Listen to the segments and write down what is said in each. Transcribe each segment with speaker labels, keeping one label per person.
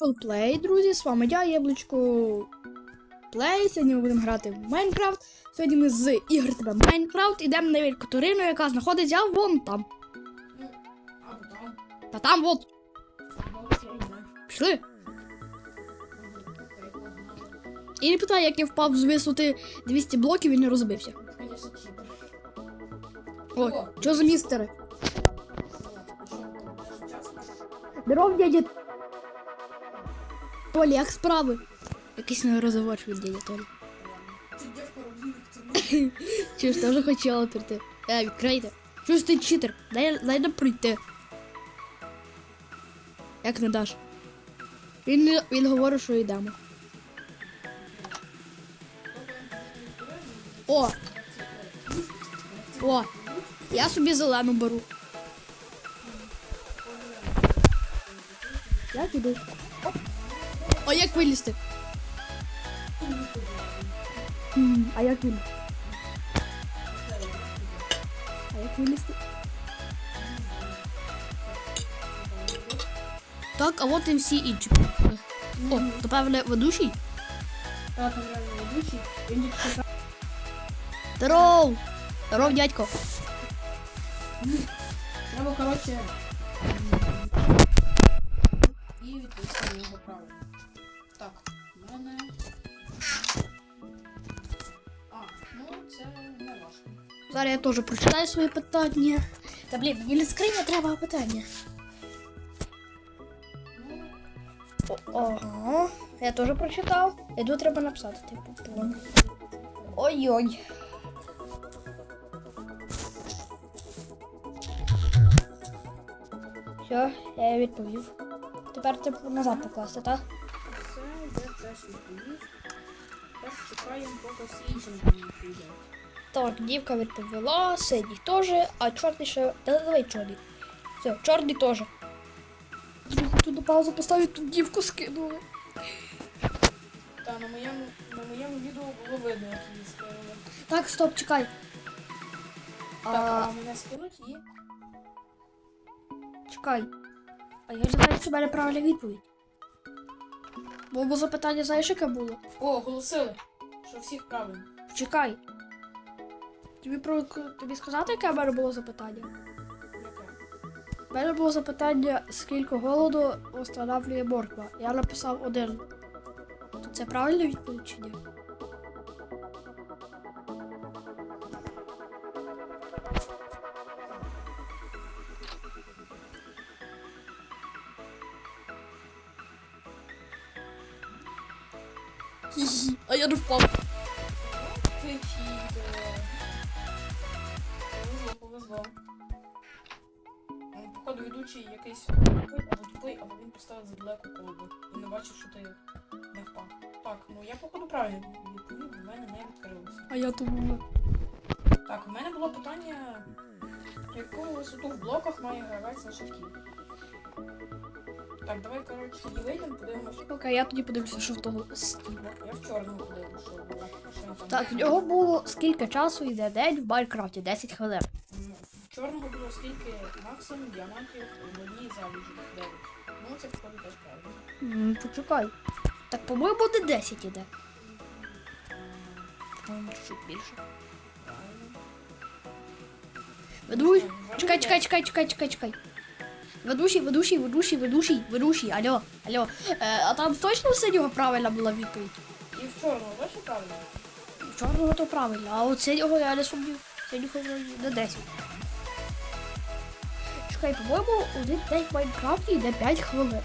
Speaker 1: Triple Play, друзі. З вами я, Яблучко Play. Сьогодні ми будемо грати в Майнкрафт. Сьогодні ми з ігор тебе Майнкрафт йдемо на Катерину, яка знаходиться вон там. Та там от.
Speaker 2: Або я.
Speaker 1: Пішли. І не питай, як я впав з висоти 200 блоків і не розбився.
Speaker 2: О.
Speaker 1: що за містери? Здоров, дядя. Толі, як справи? Якийсь нерозговорч від дядя Толі. Ж теж хотіла прийти? Е, відкрийте. Чого ти читер? Дай, дай нам прийти. Як не даш? Він, він говорить, що йдемо. О! О! Я собі зелену беру. Як іду? О, як вилізти? М, А як вилізти? А як вилізти? Так, а от і всі інші. О, то певне ведучий?
Speaker 2: Так, там реально ведучий. Він тільки що
Speaker 1: Здоров! Здоров, дядько.
Speaker 2: Треба, коротше.
Speaker 1: Зараз я теж прочитаю свої питання. Та блін, мені не скриня треба питання. Ого, я теж прочитав. І тут треба написати, типу. Ой-ой. Все, я відповів. Тепер треба назад покласти, так?
Speaker 2: це я теж відповів. Так, чекаємо, поки всі інші не відповідають.
Speaker 1: Так, дівка відповіла, синій теж, а чорний ще. Та давай чорний. Все, чорний теж. Тут на паузу поставить, тут дівку скинули.
Speaker 2: Та на моєму, на моєму відео було видно, як її скинули.
Speaker 1: Так, стоп, чекай.
Speaker 2: Так,
Speaker 1: А,
Speaker 2: а мене скинуть і.
Speaker 1: чекай. А я ж знаю, що в мене правильна відповідь. Бо, бо запитання знаєш, яке було?
Speaker 2: О, оголосили, що всіх правильно.
Speaker 1: Чекай. Тобі, про, тобі сказати, яке в мене було запитання? У мене було запитання, скільки голоду встановлює морква. Я написав один. То це правильна відповідь чи ні? А я не впав.
Speaker 2: Походу ведучий якийсь тупий або тупий, або він поставив задалеку колоду. І не бачив, що ти не впав. Так, ну я походу правильно відповів, бо в мене не відкрилося.
Speaker 1: А я думаю.
Speaker 2: Так, у мене було питання, яку висоту в блоках має гравець на шахті. Так, давай, коротше, її вийдемо, подивимося.
Speaker 1: Окей, я тоді подивлюся, що в того стіна.
Speaker 2: Я в чорному подивлюся, що було. Що там
Speaker 1: Так, в нього було скільки часу йде день в Майнкрафті? 10 хвилин.
Speaker 2: В чорного було скільки максимум діамантів в одній залежі 9. Ну, це походу теж правильно.
Speaker 1: Почекай. Так, по-моєму, не 10 іде. По-моєму, чуть більше. Ведуй. Чекай, чекай, чекай, чекай, чекай, чекай. Ведущий, ведущий, ведущий, ведущий, ведущий. Алло, алло. Е, а там точно все нього правильна була відповідь?
Speaker 2: І в чорного теж правильно?
Speaker 1: В Чорного то правильно, а от синього я не сумнів. Синього не 10 хайп вибув у день в Майнкрафті йде 5 хвилин.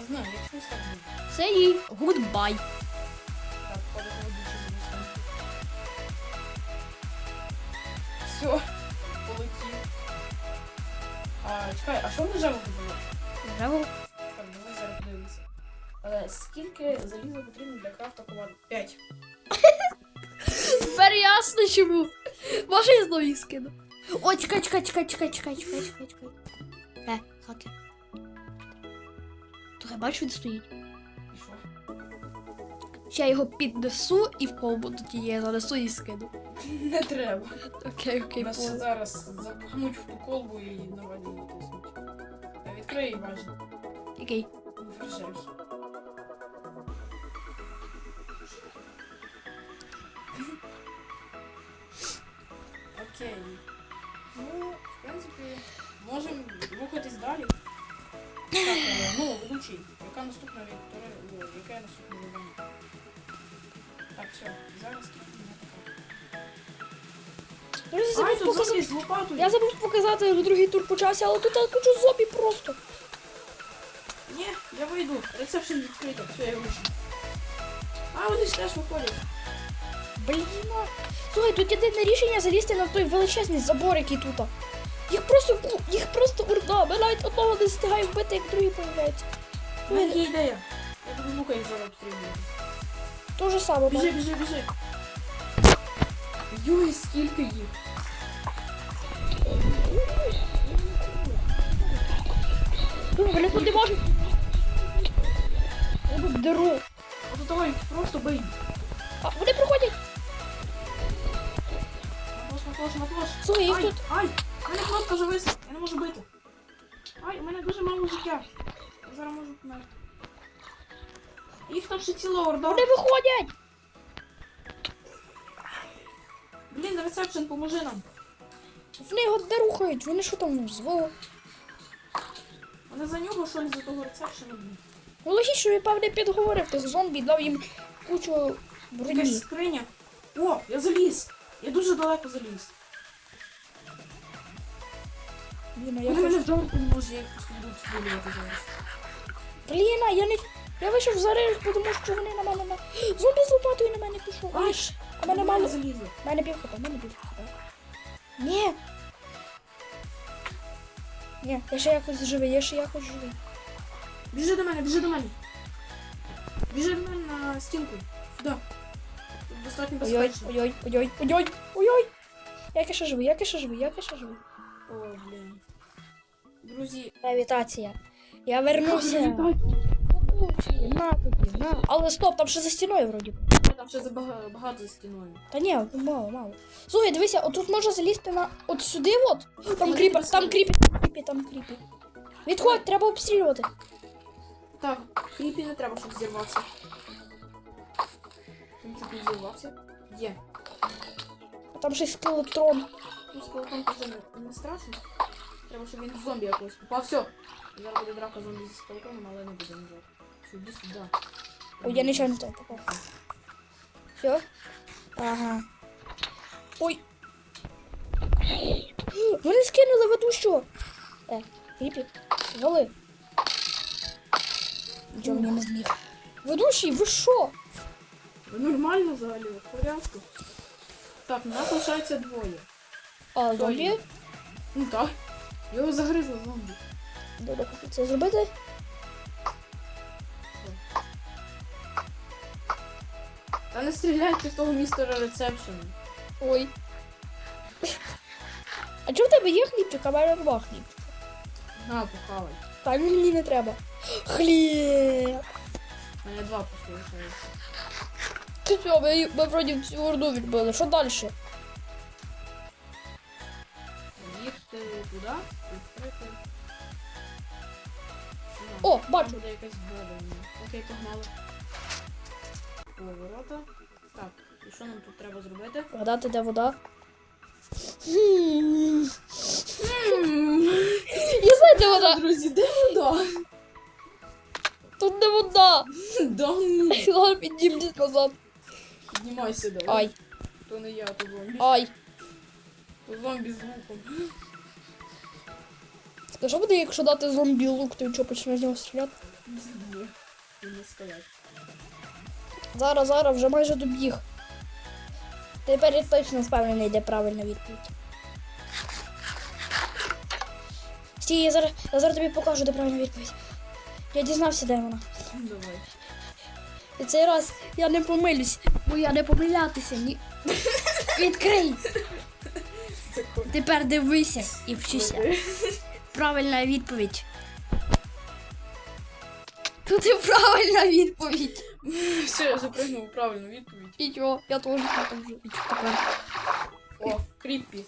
Speaker 2: Не знаю, я чомусь так буду.
Speaker 1: Це їй. Гудбай.
Speaker 2: Так, подивимо дуже звісно. Все, полетів. А, чекай, а що в нажаву було? Здраво. Але скільки заліза потрібно для крафта команд? 5.
Speaker 1: Тепер ясно чому. Може я знову їх скину. О, чекай, чекай, чекай, чекай, чекай, чекай, чекай, чекай. Е, хаки. То я бачу, він стоїть. Ще я його піднесу і в колбу тоді я занесу і скину.
Speaker 2: Не треба.
Speaker 1: Окей, окей,
Speaker 2: Нас
Speaker 1: понял.
Speaker 2: зараз запхнуть в ту колбу і на воді натиснуть. Відкрий важно.
Speaker 1: Окей.
Speaker 2: Врежай. Окей. Ну, в принципі, можемо рухатись далі. Так, е, ну, ведучий, яка наступна вікторія, о, яке наступне завдання? Так, все, зараз.
Speaker 1: Друзі, забув показати.
Speaker 2: з лопатою.
Speaker 1: Я забув показати, як другий тур почався, але тут я кучу зомбі просто.
Speaker 2: Ні, я вийду. Ресепшн відкрито. Все, я вийшов. А, вони ж теж виходять.
Speaker 1: Блін. Слухай, тут єдине рішення залізти на той величезний забор, який тут. Їх просто їх просто урда. Ми навіть одного не встигаємо вбити, як другий появляється.
Speaker 2: У мене є ідея. Я буду лука їх зараз обстрілювати.
Speaker 1: То же саме.
Speaker 2: Біжи, біжи, біжи. Йой, скільки їх.
Speaker 1: Блін, тут не можу. Я тут деру.
Speaker 2: То давай, просто бий.
Speaker 1: А, вони проходять.
Speaker 2: Матлош, матлош.
Speaker 1: Слухай, їх тут.
Speaker 2: ай, у мене кнопка зависла. Я не можу бити. Ай, у мене дуже мало життя. Я зараз можу померти. Їх там ще ціла орда.
Speaker 1: Вони виходять.
Speaker 2: Блін, ресепшн, поможи нам.
Speaker 1: Вони його де рухають. Вони що там звали?
Speaker 2: Вони за нього, що ли, за того ресепшена, блін.
Speaker 1: Ну, логічно, він певне підговорив тих зомбі, дав їм кучу
Speaker 2: Якась скриня. О, я заліз. Я дуже далеко заліз.
Speaker 1: Блін, а я
Speaker 2: Вони мене
Speaker 1: хочу...
Speaker 2: вдарити не може, я їх просто буду обстрілювати зараз.
Speaker 1: Блін, а я не... Я вийшов за ринок, тому що вони на мене на... Зомбі з лопатою на мене пішов.
Speaker 2: Ай,
Speaker 1: Ай, а мене мало...
Speaker 2: залізли.
Speaker 1: У мене пів хп, мене пів хп. Ні. Ні, я ще якось живий, я ще якось живий.
Speaker 2: Біжи до мене, біжи до мене. Біжи до мене на стінку. Сюди. Достатньо безпечно.
Speaker 1: ой-ой, ой-ой, ой-ой, ой-ой. Як я ще живий, як я ще живий, як я ще живий.
Speaker 2: О, блін. Друзі,
Speaker 1: Гравітація. Я вернувся. На тобі, на. Але стоп, там ще за стіною вроді.
Speaker 2: там ще забага- багато за стіною.
Speaker 1: Та ні, мало, мало. Слухай, дивися, отут можна залізти на от сюди от. Там
Speaker 2: Ну,
Speaker 1: кріпер, там кріпер, там кріпер, там кріпер. Відходь, треба обстрілювати.
Speaker 2: Так, кріпі не треба, щоб зірвався. Він чуть не зірвався. Є.
Speaker 1: А там ще й скелетрон.
Speaker 2: Ну, скелетон теж не, не страшно. Треба, щоб він в зомбі якось попав. Все. Зараз буде драка зомбі зі скелетоном, але не буде. Все, іди сюди.
Speaker 1: Ой, я нечайно там попав. Все? Ага. Ой. Вони скинули ведущого. Е, кріпі, вали. Нічого мені не зміг. Ведущий, ви що?
Speaker 2: Нормально взагалі, в порядку. Так, у нас лишається двоє.
Speaker 1: А, зомбі?
Speaker 2: Ну так. Його загризли зомбі.
Speaker 1: Добре, хочу це зробити.
Speaker 2: Та не стріляйте в того містера ресепшн.
Speaker 1: Ой. А чого в тебе є хлібчик, а в мене нема хлібчика?
Speaker 2: На, похавай.
Speaker 1: Та він мені не треба. Хліб.
Speaker 2: У мене два лишається.
Speaker 1: Що, ми, ми вроді всю орду відбили. Що далі?
Speaker 2: Їхати туди, відкрити.
Speaker 1: О,
Speaker 2: Там
Speaker 1: бачу.
Speaker 2: буде якась вода. Окей, погнали. Поворота. Так, і що нам тут треба зробити?
Speaker 1: Вгадати, де вода. Я знаю, де вода.
Speaker 2: Друзі, де вода?
Speaker 1: Тут не вода.
Speaker 2: Да ну.
Speaker 1: Ладно, підніміть назад.
Speaker 2: Піднімайся давай.
Speaker 1: Ай,
Speaker 2: То не я, то зомбі.
Speaker 1: ай.
Speaker 2: То зомбі з луком.
Speaker 1: Скажи, що буде, якщо дати зомбі лук, то що почне з нього стріляти?
Speaker 2: Ні, не стоять.
Speaker 1: Зараз, зараз, вже майже добіг. Тепер я точно впевнений, де правильна відповідь. Стій, я зараз, я зараз тобі покажу, де правильна відповідь. Я дізнався, де вона.
Speaker 2: Давай.
Speaker 1: І цей раз я не помилюсь, бо я не помилятися ні. Відкрий! Тепер дивися і вчися. Правильна відповідь. Тут і правильна відповідь.
Speaker 2: Все, я запригнув правильну відповідь.
Speaker 1: Нічого, я теж вже. Тепер?
Speaker 2: О, кріппі.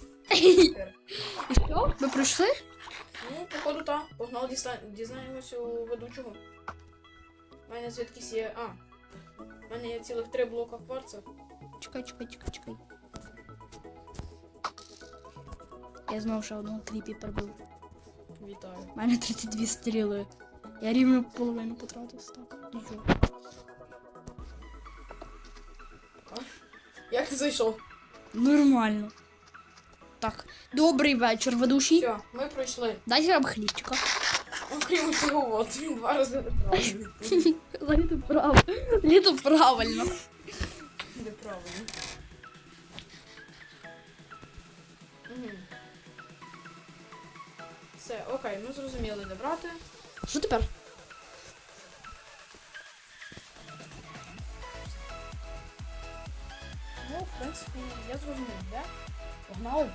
Speaker 1: І що? Ви пройшли?
Speaker 2: Ну, походу, так. Погнали, дізнаємося у ведучого. У мене звідкись є. А. У мене є цілих три блока кварца.
Speaker 1: Чекай, чекай, чекай, чекай. Я знов ще одного кріпі прибив.
Speaker 2: Вітаю.
Speaker 1: У мене 32 стріли. Я рівно половину потратив так. Нічого.
Speaker 2: Як ти зайшов?
Speaker 1: Нормально. Так, добрий вечір, ведучий.
Speaker 2: Все, ми пройшли.
Speaker 1: Дайте нам хлібчика.
Speaker 2: Окрім цього, от він два рази неправильно.
Speaker 1: Літо правильно. Літо правильно.
Speaker 2: Неправильно. Все, окей, ми зрозуміли, де брати.
Speaker 1: Що тепер?
Speaker 2: Ну, в принципі, я зрозумів, де? Погнали.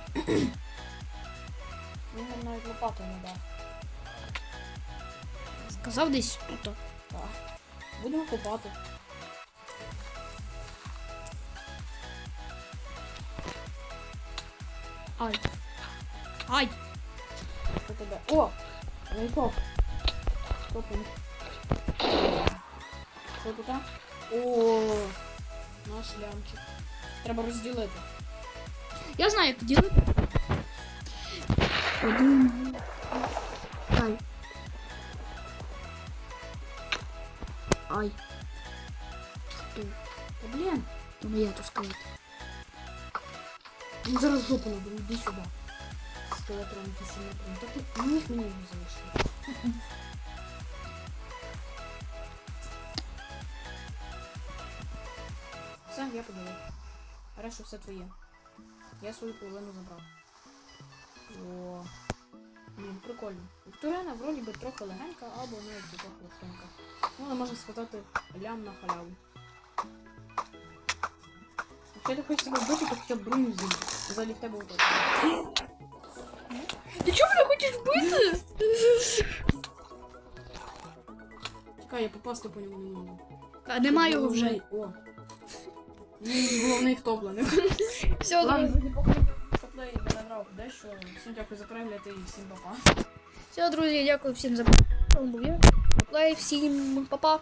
Speaker 2: Він нам навіть лопату не дав.
Speaker 1: Сказав десь тут.
Speaker 2: Так. Будемо копати.
Speaker 1: Ай. Ай.
Speaker 2: Що тебе? О! Що там? Що тут? О, наш лямчик. Треба розділити.
Speaker 1: Я знаю, як ділити. Один. Ай. Що?
Speaker 2: Та блін,
Speaker 1: То тут сказати.
Speaker 2: він зараз жопу наберу, іди сюди. Скелетрон, ти сіметрон. Та ти ну, міг мені його залишити. Все, я подивив. Решту все твоє. Я свою половину забрав. О. Блін, прикольно. Вікторіана вроді би трохи легенька, або навіть трохи легенька. Ну, але можна сказати лям на халяву. Якщо ти хочеш себе вбити, то хоча б зіб'є. Взагалі в тебе вбити.
Speaker 1: Ти чого мене хочеш бити?
Speaker 2: Чекай, я попасти по ньому не можу.
Speaker 1: А нема його вже.
Speaker 2: О. Він головний втоплений.
Speaker 1: Все,
Speaker 2: Ладно,
Speaker 1: друзі.
Speaker 2: поки грав дещо. Всім дякую за перегляд і всім па-па.
Speaker 1: Все, друзі, дякую всім за перегляд. Був всім па-па.